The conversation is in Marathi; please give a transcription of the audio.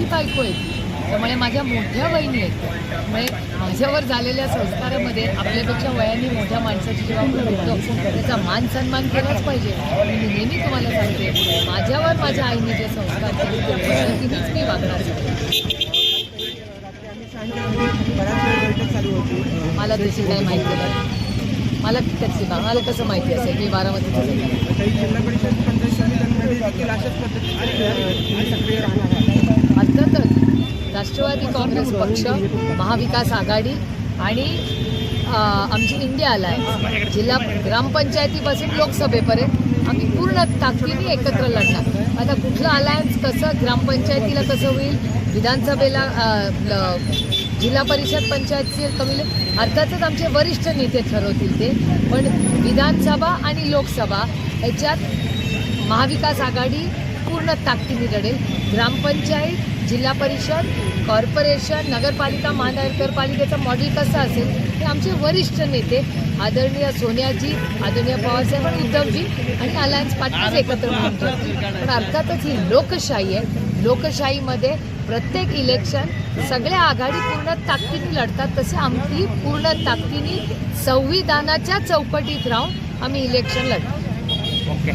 माझी बायको आहे त्यामुळे माझ्या मोठ्या बहिणी आहेत त्यामुळे माझ्यावर झालेल्या संस्कारामध्ये आपल्यापेक्षा वयाने मोठ्या माणसाची जेव्हा आपण भेटतो त्याचा मान सन्मान केलाच पाहिजे. मी नेहमी तुम्हाला सांगते माझ्यावर माझ्या आईने जे संस्कार केले त्या पद्धतीनेच मी वागणार. मला तशी काही माहिती नाही. मला त्याची मला कसं माहिती असेल? मी बारामतीचं जिल्हा परिषद राष्ट्रवादी काँग्रेस पक्ष महाविकास आघाडी आणि आमची इंडिया अलायन्स. जिल्हा ग्रामपंचायतीपासून लोकसभेपर्यंत आम्ही पूर्ण ताकदीने एकत्र लढणार. आता कुठलं अलायन्स कसं ग्रामपंचायतीला कसं होईल? विधानसभेला जिल्हा परिषद पंचायतचे कमी अर्थातच आमचे वरिष्ठ नेते ठरवतील ते. पण विधानसभा आणि लोकसभा ह्याच्यात महाविकास आघाडी पूर्ण ताकदीने लढेल. ग्रामपंचायत जिल्हा परिषद कॉर्पोरेशन नगरपालिका महानगरपालिकेचं मॉडेल कसं असेल हे आमचे वरिष्ठ नेते आदरणीय सोनियाजी आदरणीय पवारसाहेब आणि उद्धवजी आणि अलायन्स पार्टीज एकत्र म्हणतो पण अर्थातच ही लोकशाही आहे. लोकशाहीमध्ये प्रत्येक इलेक्शन सगळ्या आघाडी पूर्ण ताकदीने लढतात. तसे आमची पूर्ण ताकदीने संविधानाच्या चौकटीत राहून आम्ही इलेक्शन लढतो. ओके